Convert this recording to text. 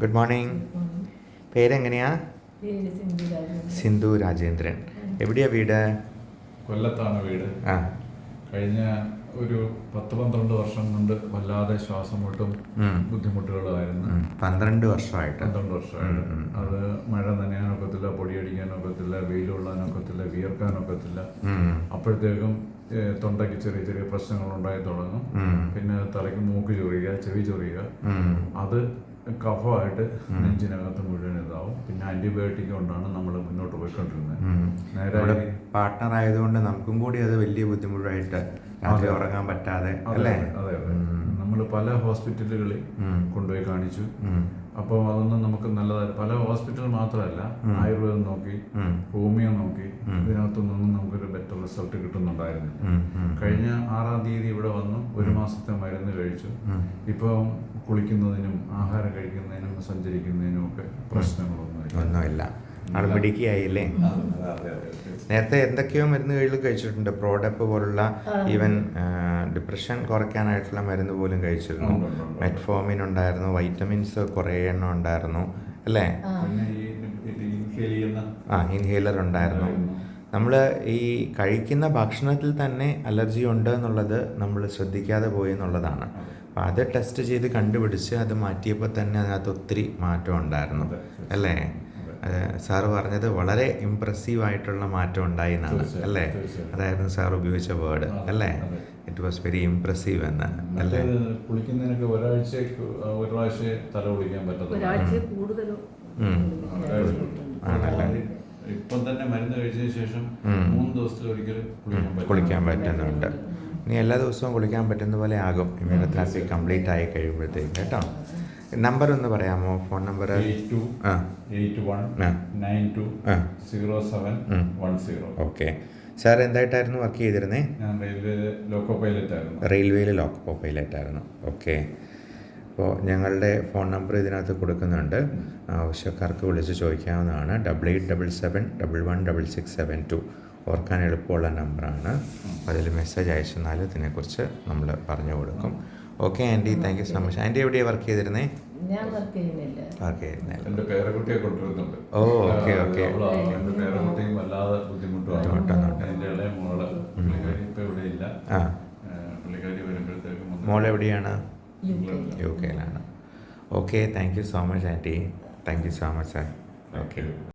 Good morning പേരെങ്ങനെയാ? പേര് സിന്ധു രാജേന്ദ്രൻ. എവിടെയാ വീട്? കൊല്ലത്താണ് വീട്. ആ. കഴിഞ്ഞ ഒരു പത്ത് പന്ത്രണ്ട് വർഷം കൊണ്ട് വല്ലാതെ ശ്വാസം മുട്ടും ബുദ്ധിമുട്ടുകളായിരുന്നു ബുദ്ധിമുട്ടുകളുമായിരുന്നു പന്ത്രണ്ട് വർഷമായിട്ട്. പന്ത്രണ്ട് വർഷമായിട്ട്. അത് മഴ നനയാനൊക്കത്തില്ല പൊടിയടിക്കാനൊക്കത്തില്ല വെയിൽ കൊള്ളാനൊക്കത്തില്ല വിയർക്കാനൊക്കത്തില്ല. അപ്പോഴത്തേക്കും തൊണ്ടയ്ക്ക് ചെറിയ ചെറിയ പ്രശ്നങ്ങൾ ഉണ്ടായി തുടങ്ങും പിന്നെ തലയ്ക്ക് മൂക്ക് ചൊറിയുക ചെവി ചൊറിയുക. അത് കഫമായിട്ട് നെഞ്ചിനകത്ത് മുഴുവൻ ഇതാവും. പിന്നെ ആന്റിബയോട്ടിക് കൊണ്ടാണ് നമ്മൾ മുന്നോട്ട് പോയിക്കൊണ്ടിരുന്നത്. നേരെ പാർട്ട്ണർ ആയതുകൊണ്ട് നമുക്കും കൂടി അത് വലിയ ബുദ്ധിമുട്ടായിട്ട് രാത്രി ഉറങ്ങാൻ പറ്റാതെ അതെ അല്ലേ? അതെ അതെ നമ്മൾ പല ഹോസ്പിറ്റലുകളിൽ കൊണ്ടുപോയി കാണിച്ചു. അപ്പോൾ അതൊന്നും നമുക്ക് നല്ലതായി പല ഹോസ്പിറ്റൽ മാത്രമല്ല ആയുർവേദം നോക്കി. ഹോമിയോ നോക്കി. ഇതിനകത്തൊന്നും നമുക്കൊരു ബെറ്റർ റിസൾട്ട് കിട്ടുന്നുണ്ടായിരുന്നില്ല. കഴിഞ്ഞ ആറാം തീയതി ഇവിടെ വന്നു ഒരു മാസത്തെ മരുന്ന് കഴിച്ചു. ഇപ്പം കുളിക്കുന്നതിനും ആഹാരം കഴിക്കുന്നതിനും സഞ്ചരിക്കുന്നതിനും ഒക്കെ പ്രശ്നങ്ങളൊന്നുമില്ല. ഒന്നുമില്ല. ആൾ പിടിക്കുകയായില്ലേ അതെ, അതെ, അതെ. നേരത്തെ എന്തൊക്കെയോ മരുന്ന് കയ്യിൽ കഴിച്ചിട്ടുണ്ട്. പ്രോഡപ്പ് പോലുള്ള ഈവൻ ഡിപ്രഷൻ കുറയ്ക്കാനായിട്ടുള്ള മരുന്ന് പോലും കഴിച്ചിരുന്നു. മെറ്റ്ഫോമിൻ ഉണ്ടായിരുന്നു വൈറ്റമിൻസ് കുറേ എണ്ണം ഉണ്ടായിരുന്നു. അല്ലേ? പിന്നെ ഈ ഇത് ചെയ്യുന്ന ആ ഇൻഹേലർ ഉണ്ടായിരുന്നു. നമ്മൾ ഈ കഴിക്കുന്ന ഭക്ഷണത്തിൽ തന്നെ അലർജി ഉണ്ട് എന്നുള്ളത് നമ്മൾ ശ്രദ്ധിക്കാതെ പോയി എന്നുള്ളതാണ്. അപ്പം അത് ടെസ്റ്റ് ചെയ്ത് കണ്ടുപിടിച്ച് അത് മാറ്റിയപ്പോൾ തന്നെ അതിനകത്ത് ഒത്തിരി മാറ്റം ഉണ്ടായിരുന്നു. അല്ലേ? സാറ് പറഞ്ഞത് വളരെ ഇമ്പ്രസീവ് ആയിട്ടുള്ള മാറ്റം ഉണ്ടായി എന്നാണ്. അല്ലേ? അതായിരുന്നു സാർ ഉപയോഗിച്ച വേർഡ് അല്ലേ? ഇറ്റ് വാസ് വെരി ഇംപ്രസീവ് എന്ന്. അല്ലേ? കുളിക്കുന്നതിനൊക്കെ ഒരാഴ്ച ഒരു പ്രാവശ്യം തല കുളിക്കാൻ. ആണല്ലേ? ഇപ്പം തന്നെ മരുന്ന് കഴിച്ചതിന് ശേഷം മൂന്ന് ദിവസത്തിൽ ഒരിക്കൽ കുളിക്കാൻ പറ്റും പറ്റുന്നുണ്ട്. ഇനി എല്ലാ ദിവസവും കുളിക്കാൻ പറ്റുന്ന പോലെ ആകും. ഇമ്മ്യൂണോതെറാപ്പി കംപ്ലീറ്റ് ആയി കഴിയുമ്പോഴത്തേക്ക് കേട്ടോ. നമ്പർ ഒന്ന് പറയാമോ? Phone number? ഓക്കെ. സാർ എന്തായിട്ടായിരുന്നു വർക്ക് ചെയ്തിരുന്നേ? ഞാൻ റെയിൽവേ ലോക്കോ പൈലറ്റ് ആയിരുന്നു റെയിൽവേയിൽ ലോക്കോ പൈലറ്റ് ആയിരുന്നു ഓക്കെ. അപ്പോൾ ഞങ്ങളുടെ ഫോൺ നമ്പർ ഇതിനകത്ത് കൊടുക്കുന്നുണ്ട്. ആവശ്യക്കാർക്ക് വിളിച്ച് ചോദിക്കാവുന്നതാണ്. Double eight double seven double one double six seven two ഓർക്കാൻ എളുപ്പമുള്ള നമ്പറാണ്. അതിൽ മെസ്സേജ് അയച്ചെന്നാൽ ഇതിനെക്കുറിച്ച് നമ്മൾ പറഞ്ഞു കൊടുക്കും. Okay aunty. Thank you so much aunty എവിടെയാണ് വർക്ക് ചെയ്തിരുന്നേ? വർക്ക് ചെയ്യുന്നില്ല. Oh, okay, okay. ബുദ്ധിമുട്ടുന്നുണ്ട്. എന്റെ ഇളയ മോൾ പുള്ളിക്കാരി ഇപ്പം ഇവിടെ ഇല്ല ആ പുള്ളിക്കാരി വരുമ്പോഴത്തേക്കും ഒന്ന് മോൾ എവിടെയാണ് U K U കെയിലാണ് okay thank you so much aunty thank you so much sir okay